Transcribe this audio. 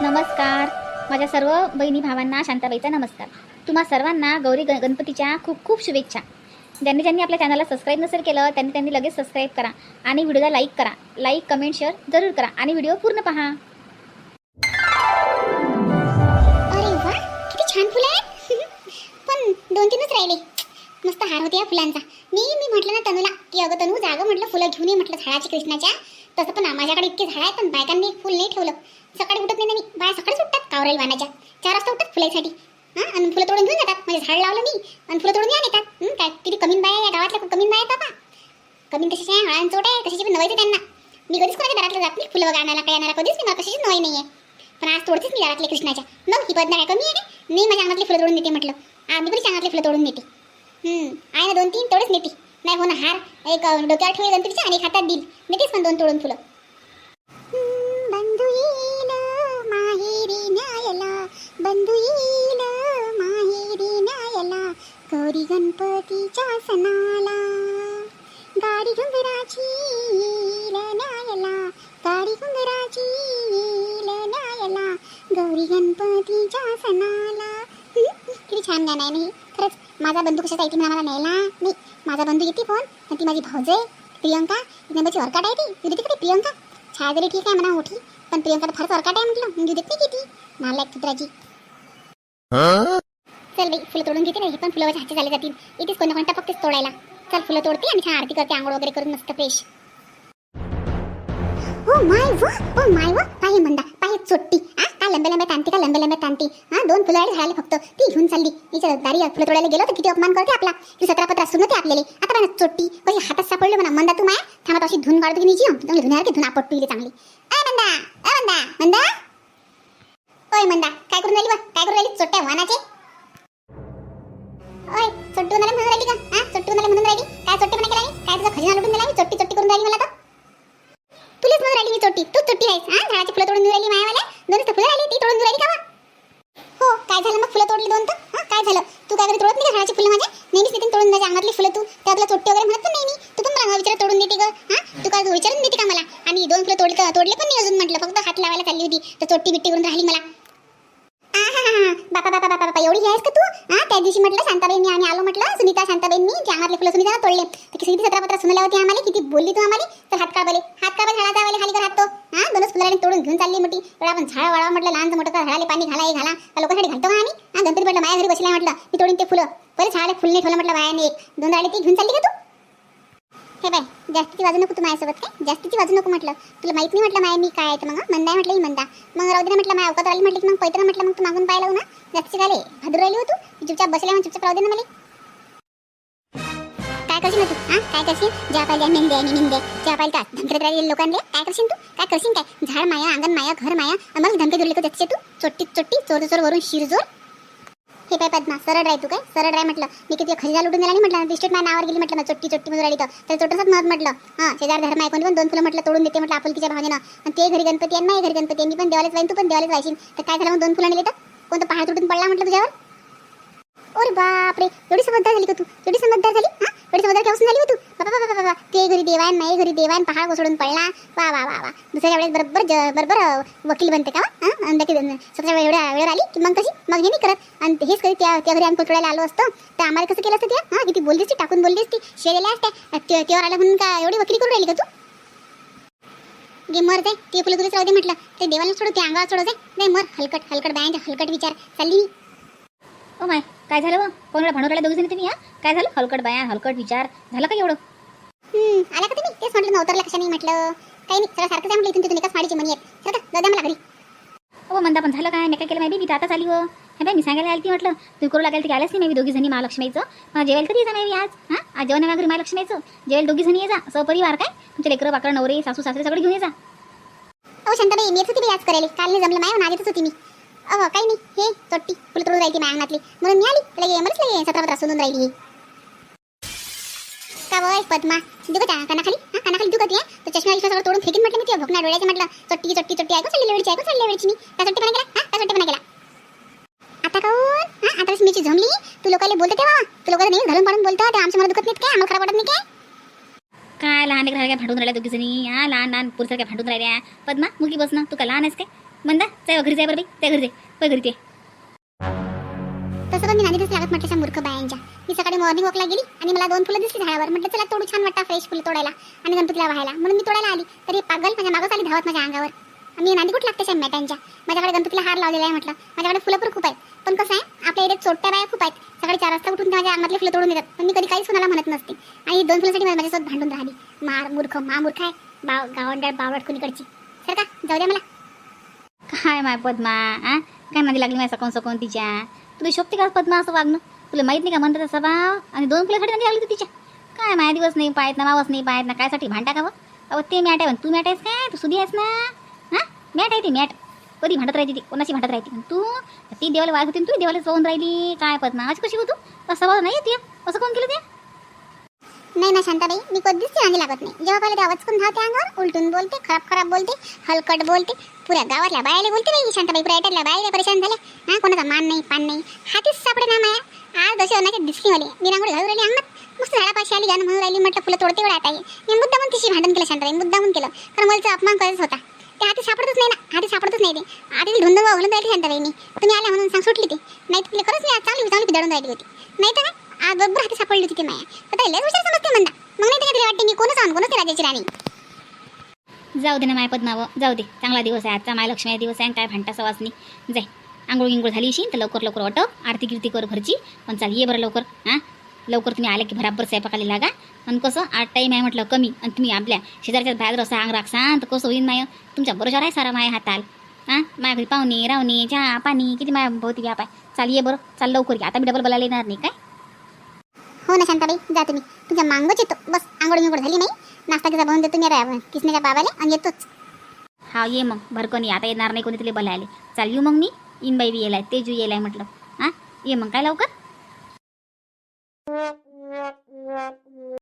नमस्कार. माझ्या सर्व बहिणी भावांना शांताबाईचा नमस्कार. तुम्हा सर्वांना गौरी ग गणपतीच्या खूप खूप शुभेच्छा. ज्यांनी ज्यांनी आपल्या चॅनलला सबस्क्राईब नसेल केलं त्यांनी त्यांनी लगेच सबस्क्राईब करा आणि व्हिडिओला लाईक करा. लाईक कमेंट शेअर जरूर करा आणि व्हिडिओ पूर्ण पहा. अरे वा किती छान फुलं आहेत. पण दोन तीनच राहिले. मस्त हार होते या फुलांचा. मी मी म्हटलं ना तनुला की अगं तनू जागं म्हटलं फुलं घेऊन ये म्हटलं झाडाची कृष्णाच्या. तसं पण माझ्याकडे इतके झाड आहेत पण बायकांनी फुल नाही ठेवलं. सकाळी उठत नाही ना मी बाया सकाळीच उठतात कावरेल वानाच्या. चार वाजता उठतात फुलासाठी हां? आणि फुलं तोडून घेऊन जातात. म्हणजे झाड लावलं मी आणि फुलं तोडून घेऊन येतात. काय? किती कमीन बाया या गावातल्या? खूप कमीन बाया बाबा. कमीन कशाचे आहे हळान चोट आहे कशाची पण नवायचं त्यांना. मी कधीच कोणाच्या दारातलं जात नाही. फुलं वगैरे आणायला काय आणायला कधीच नाही. मला कशाची नवाई नाही आहे पण आज तोडतेच मी दारातले कृष्णाच्या. मग ही बदना काय कमी आहे मी माझ्या अंगातली फुलं तोडून नेते म्हटलं. आम्ही पण अंगातली फुलं तोडून नेते. हम्म, आहे ना दोन तीन तेवढेच नेते. नाही हो ना हार. एक अं, डोक्यावर ठेवले गणपतीच्या आणि एक हातात मी नेतेच पण दोन तोडून फुलं. बंधू येईल माहेरी नायला बंधू येईल माहेरी नायला गौरी गणपतीच्या सणाला. गाडी घुंगराची येईल न्यायला गाडी घुंगराची येईल न्यायला गौरी गणपतीच्या सणाला. छान गाणं आहे. नाही खरंच माझा बंधू कशाचा ऐकून मला न्यायला नाही. माझा बंधू येते फोन आणि ती माझी भाऊज आहे प्रियंका. ती नंबरची वरकाट आहे ती. येऊ देते का ती प्रियंका? छाया जरी ठीक आहे म्हणा मोठी पण प्रियंका फारच वरकाट आहे म्हटलं. येऊ देत नाही किती? नालायक चित्राची चल बाई फुलं तोडून घेते ना. हे पण फुलं माझ्या हाती झाले जातील. इथेच कोणत्या कोणत्या फक्तच तोडायला. चल फुलं तोडते आणि छान आरती करते. आंघोळ वगैरे करून मस्त फ्रेश ओ माय वा ओ माय वा काय मंदा. पाहे चोट्टी. हा का लंबे लंबे तांती का लंबे लंबे तांती हा दोन फुलं आणि झाले फक्त. ती घेऊन चालली. तिच्या दारी फुलं तोडायला गेलो तर किती अपमान करते आपला. ती सतरा पत्र असून सुनते आपल्याला. आता पाहिजे चोट्टी. कशी हातात सापडले म्हणा. मंदा तू माया? थांबा अशी धुन काढतो की निची चांगली धुण्यासारखी धुन आपट पिली चांगली. अय मंदा. अय मंदा. मंदा? ओय मंदा. काय करून राहिली काय करून राहिली? चोट्ट्या वानाचे झाडाची फुलं तोडून देऊन राहिली मायावाल्या? दोनच फुलं राहिली ती तोडून देऊन राहिली का हो काय झालं मग? फुलं तोडली दोन तर? हा काय झालं? तू काय तोडत नाही झाडाची फुलं माझ्या? नेहमीच नितीन तोडून द्यायची अंगातली फुलं तू? त्यातला चोट्टी वगैरे म्हणत पण नाही मी. तू पण मला विचार तोडून देते ग. हा? तू काय विचारून देते का मला? आणि दोन फुलं तोडले तोडले पण नाही अजून म्हटलं. फक्त हात लावायला चालली होती. तर चोट्टी बिट्टी करून राहिली मला. बापा बापा बापा बापा एवढी आहेस का तू? हा? त्या दिवशी म्हटलं शांताबाईंनी आम्ही आलो म्हटलं. सुनीता शांताबाईंनी त्या अंगातले फुलं सुनीता तोडले. तर किती सतरा पत्र सुनायला होती आम्हाला. किती बोलली तू आम्हाला. तर हात काबले हात काढा झाडाचा वाले खाली कर हात तो. हा दोनच फुलाने तोडून घेऊन चालली मोठी. एवढा आपण झाड वाळा म्हटलं लहान मोठं कर झाडाले पाणी घाला हे घाला त्या लोकांसाठी घालतो का आम्ही. हा गणपती म्हटलं माझ्या घरी बसल्या म्हटलं मी तोडून ते फुलं. पहिले झाड फुल नाही ठेवलं म्हटलं बायाने एक. दोन झाडे ती घेऊन चालली का तू? हे बाय जास्तीची वाजू नको तू माझ्यासोबत काय जास्तीची वाजू नको म्हटलं. तुला माहीत नाही म्हटलं माय मी काय आहे तर मग मंदा म्हटलं ही मंदा मग राहू दे म्हटलं माझ्या अवकात राहिली म्हटलं की मग पैत्र म्हटलं मग तू मागून पाहिलं ना? जास्तीची झाले. भादू राहिली हो तू? चुपचाप बसल्या मग चुपचाप राहू दे ना मला. करशील ना तू हा? काय करशील? ज्या पाहिजे मेंदे आणि निंदे. ज्या पाहिजे काय धमकीत राहिले लोकांना काय करशील तू? काय करशील काय? झाड माया अंगण माया घर माया आणि मग धमके दुरले का त्याचे तू? चोट्टी चोट्टी चोर चोर वरून शिरजोर. हे पाय पद्मा सरळ राय तू काय? सरळ राय म्हटलं. मी किती खजिना लुटून गेला नाही म्हटलं दिस्टेट माझ्या नावावर गेली म्हटलं चोट्टी चोट्टी मध्ये राहिली तर. त्या चोटसच मत म्हटलं हां शेजार धर्म आहे कोणी पण दोन फुलं म्हटलं तोडून देते म्हटलं आपुलकीच्या भावनेनं. आणि ते घरी गणपती आहे नाही घरी गणपती मी पण देवालाच जाईन तू पण देवालाच जायशील तर काय झालं मग दोन फुलं नेले तर कोणतं पहाड तुटून पडला म्हटलं तुझ्यावर? अरे बापरे एवढी समजदार झाली का तू? एवढी समजदार झाली? हा? एवढी समजदार केव्हापासून झाली हो तू? बाबा बाबा बाबा ते घरी देवान नाही घरी देवान पहाड कोसळून पडला. वा वा वा वा. दुसऱ्या वेळेस बरोबर ज- बरोबर वकील बनते का हा? आणि स्वतः एवढ्या वेळेवर आली की मग कशी? मग हे नाही करत. आणि हेच कधी त्या त्या घरी आम्ही कोसळायला आलो असतो. तर आम्हाला कसं केलं असतं त्या हा? किती बोलली असती टाकून बोलली असती. शेरेल्या असत्या. ते- तेव्हा आलं म्हणून का एवढी वकिली करून राहिली का तू? गे मर जाय. ते फुलं तुला राहू दे म्हटलं. ते देवाला सोडू ते अंगावर सोडू जाय. नाही मर. हलकट हलकट बायांच्या हलकट विचार. चालली मी. ओ माय काय झालं व? राहिला दोघी जणी तुम्ही हा? काय झालं? हलकट बाया हलकट विचार. झालं का एवढं? हम्म, आला का तुम्ही? तेच म्हटलं नव्हतं कशाने म्हटलं काही नाही सगळं सारखं म्हटलं इथून तिथून एकाच माडीची मनी आहेत. जाऊ द्या मला घरी. ओ मंदा पण झालं काय? नाही काय केलं माहिती मी तर आताच आली हो हे बाय मी सांगायला आली ती म्हटलं तू करू लागेल ती आल्याच नाही मी दोघी जणी महालक्ष्मीचं. मग जेवायला तरी येजा मी आज? हां? आज जेवण घरी महालक्ष्मीचं. जेवायला दोघी जणी ये जा सपरिवार काय? तुमचे लेकरं बाकरं नवरे सासू सासरे सगळे घेऊन ये जा अहो शांताबाई मी येत होती बाई आज करायला. काल नाही जमलं माय येतच होती मी. अहो काही नाही. हे चोट्टी. फुलं तोडून राहिली माझ्या अंगणातली म्हणून मी आली. लगे मलाच लगे. सतरा पत्रा सोडून राहिली ही. का वय पद्मा? देऊ का त्या कानाखाली? हा कानाखाली दुखत आहे तर चष्मा विश्वास सगळं तोडून फेकीन म्हटलं मी तुझ्या भोकना डोळ्याचे म्हटलं. चोट्टी चोट्टी चोट्टी. ऐकू चालली वेळची ऐकू चालली वेळची मी. का चोट्टी पण केला? हा? का चोट्टी पण केला? आता काऊन हा आता मीची झमली. तू लोकांना बोलते तेव्हा. तू लोकांना नेहमी घालून पाडून बोलतो. ते आमच्या मला दुखत नाहीत काय? आम्हाला खराब वाटत नाही काय? काय लहान लेकरं काय भांडून राहिल्या दोघीजणी हा लहान लहान पुरसारख्या भांडून राहिल्या. पद्मा मुलगी बस ना. तू का लहान आहेस काय? म्हणता जाय घरी जाय बरं बाई त्या घरी जाय. बाई घरी ते तसं पण मी नांदीतच लागत म्हटलं मूर्ख बायांच्या. मी सकाळी मॉर्निंग वॉकला गेली आणि मला दोन फुलं दिसली झाडावर. म्हटलं चला तोडू छान वाटतं फ्रेश फुलं तोडायला आणि गणपतीला व्हायला. म्हणून मी तोडायला आली. तरी पागल माझ्या मागच आली धावत माझ्या अंगावर. मी नांदी कुठं लागते शाम मॅटांच्या? माझ्याकडे गणपतीला हार लावलेला आहे म्हटलं. माझ्याकडे फुलं पण खूप आहेत. पण कसं आहे आपल्या एरियात चोट्या बाया खूप आहेत. सकाळी चार वाजता उठून माझ्या अंगातले फुलं तोडून देतात पण मी कधी काहीच कोणाला म्हणत नसते. आणि दोन फुलासाठी माझ्यासोबत भांडून राहिली. मार मूर्ख मा मूर्ख आहे. बाव गावंडाळ बावळट कुणीकडची. सर का जाऊ द्या मला. काय माय पद्मा आ? काय नादी लागली माझ्या सकून सकून तिच्या? तुला शोभते का पद्मा असं वागणं? तुला माहीत नाही का म्हणतात तसा भाव आणि दोन फुलासाठी नादी लागली होती तिच्या. काय माया दिवस नाही पाहत ना मावस नाही पाहत ना कायसाठी भांडा का अहो ते मॅट आहे तू मॅट आहेस काय? तू सुधी आहेस ना? हां? मॅट आहे ती मॅट कधी भांडत राहते ती? कोणाशी भांडत राहते तू? ती? देवाला वागत होती तू देवाला जाऊन राहिली. काय पद्मा? अशी कशी हो तू? तसा भाव नाही येते असं कोण केलं ते? नाही ना शांताबाई मी कधीच नांदी लागत नाही. जेव्हा पाहिजे तेव्हा वचकून धावते अंगावर उलटून बोलते खराब खराब बोलते हलकट बोलते पुऱ्या गावातल्या बायाला बोलते नाही शांताबाई पुऱ्या एटातल्या बायाला परेशान झाले हा कोणाचा मान नाही पान नाही. हातीच सापडे ना माया. आज जसे अनाचे दिसली मला मी रांगोळी घालून राहिली अंगणात मस्त झाडापाशी आली गाणं म्हणून राहिली म्हटलं फुलं तोडते वेळा आता मी मुद्दा म्हणून तिशी भांडण केलं शांताबाई मुद्दा म्हणून केलं. कारण मला अपमान करायचा होता. ते हाती सापडतच नाही ना हाती सापडतच नाही ते. आधी धुंदून घालून राहिली शांताबाई मी तुम्ही आल्या म्हणून सांग सुटली ती. नाही तर खरंच नाही चांगली चांगली दडून राहिली होती. नाही तर काय? आज बरोबर हाती सापडली होती ती माया आता त्याला हुशार समजते म्हणता. मग नाही तर काय तिला वाटते मी कोणच आण कोणच राजाची राणी? जाऊ दे ना माय पद्मावं जाऊ दे. चांगला दिवस आहे आजचा महालक्ष्मी दिवस आहे आणि काय भांडा सवासनी. जाय. आंघोळ गिंगोळ झाली शी तर लवकर लवकर वाटो आरती गिरती कर घरची. पण चाल ये बरं लवकर हां? लवकर तुम्ही आले की भराबर स्वयंपाकाला लागा. आणि कसं आठ टाईम आहे म्हटलं कमी. आणि तुम्ही आपल्या शेजारच्या बाहेर असं अंग राखसान तर कसं होईन माय? तुमच्या बरोबर आहे सारा माय हाताल. हां? माझ्या घरी पाहुणे रावणे चहा पाणी किती माया भोवती व्याप आहे. चाल ये बरं. चाल लवकर ये. आता मी डबल बोलायला येणार नाही काय? हो ना शांताबाई जा तुम्ही. तुझ्या मांगच येतो. बस आंघोळ गिंगोळ झाली नाही. नाश्ता किसा बनवून देतो मी रा- किसनेच्या बाबाला आणि येतोच. हा ये मग. भरकोनी आता येणार नाही कोणी तुला बोलायला. चाल येऊ मग मी. इन बाई बी येलाय तेजू येलाय म्हटलं. हां ये मग. काय लवकर?